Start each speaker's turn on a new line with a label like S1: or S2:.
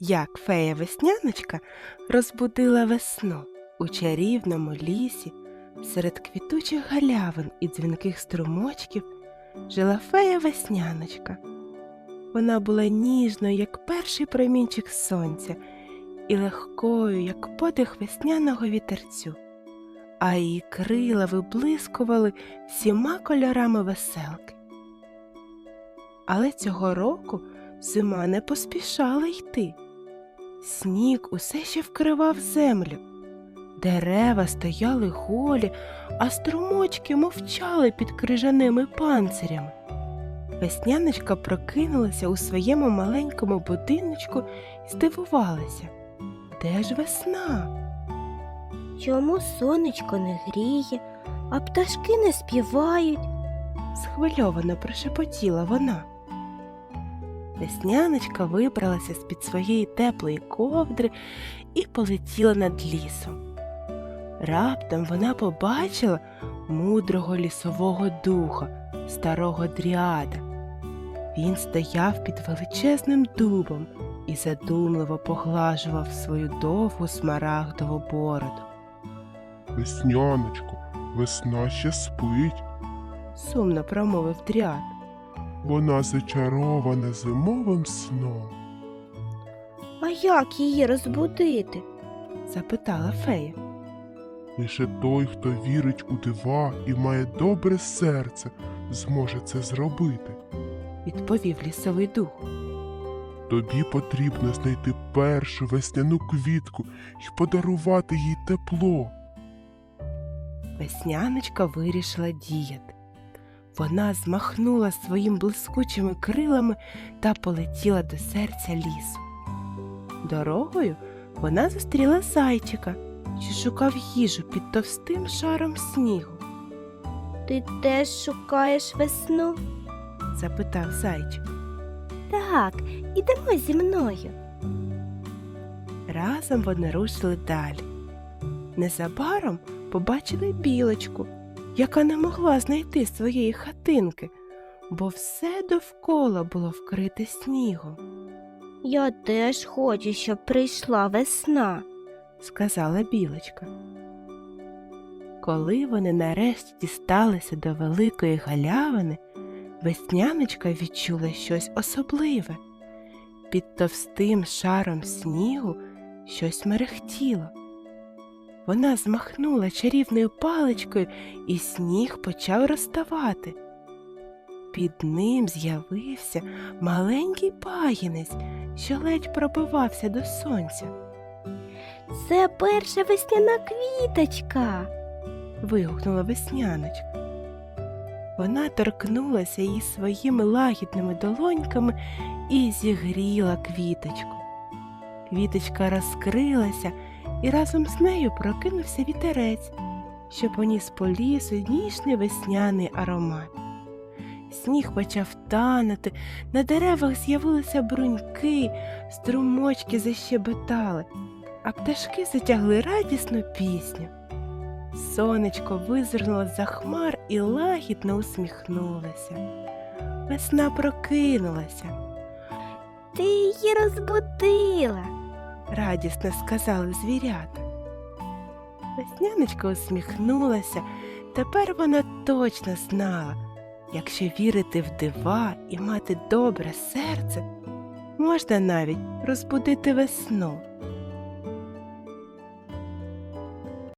S1: як фея весняночка розбудила весну у чарівному лісі серед квітучих галявин і дзвінких струмочків жила фея весняночка. Вона була ніжною, як перший промінчик сонця, і легкою, як подих весняного вітерцю, а її крила виблискували всіма кольорами веселки. Але цього року зима не поспішала йти. Сніг усе ще вкривав землю. Дерева стояли голі, а струмочки мовчали під крижаними панцирями. Весняночка прокинулася у своєму маленькому будиночку і здивувалася. Де ж весна?
S2: Чому сонечко не гріє, а пташки не співають?
S1: схвильовано прошепотіла вона. Весняночка вибралася з-під своєї теплої ковдри і полетіла над лісом. Раптом вона побачила мудрого лісового духа, старого дріада. Він стояв під величезним дубом і задумливо поглажував свою довгу смарагдову бороду.
S3: Весняночко, весна ще спить.
S1: Сумно промовив дріад.
S3: Вона зачарована зимовим сном.
S2: А як її розбудити?
S1: запитала фея.
S3: Лише той, хто вірить у дива і має добре серце, зможе це зробити.
S1: відповів лісовий дух.
S3: Тобі потрібно знайти першу весняну квітку і подарувати їй тепло.
S1: Весняночка вирішила діяти. Вона змахнула своїм блискучими крилами та полетіла до серця лісу. Дорогою вона зустріла зайчика, що шукав їжу під товстим шаром снігу.
S2: Ти теж шукаєш весну?
S1: запитав зайчик.
S2: Так, ідемо зі мною.
S1: Разом вони рушили далі. Незабаром побачили білочку, яка не могла знайти своєї хатинки, бо все довкола було вкрите снігом,
S2: Я теж хочу, щоб прийшла весна.
S1: сказала білочка. Коли вони нарешті дісталися до великої галявини, весняночка відчула щось особливе. Під товстим шаром снігу щось мерехтіло. Вона змахнула чарівною паличкою, і сніг почав розставати. Під ним з'явився маленький пагінець, що ледь пробивався до сонця.
S2: Це перша весняна квіточка.
S1: вигукнула весняночка. Вона торкнулася її своїми лагідними долоньками і зігріла квіточку. Квіточка розкрилася, і разом з нею прокинувся вітерець, що поніс по лісу ніжний весняний аромат. Сніг почав танути, на деревах з'явилися бруньки, струмочки защебетали, а пташки затягли радісну пісню. Сонечко визирнуло за хмар і лагідно усміхнулося. Весна прокинулася,
S2: Ти її розбудила.
S1: Радісно сказали звірята. Весняночка усміхнулася, тепер вона точно знала, якщо вірити в дива і мати добре серце, можна навіть розбудити весну.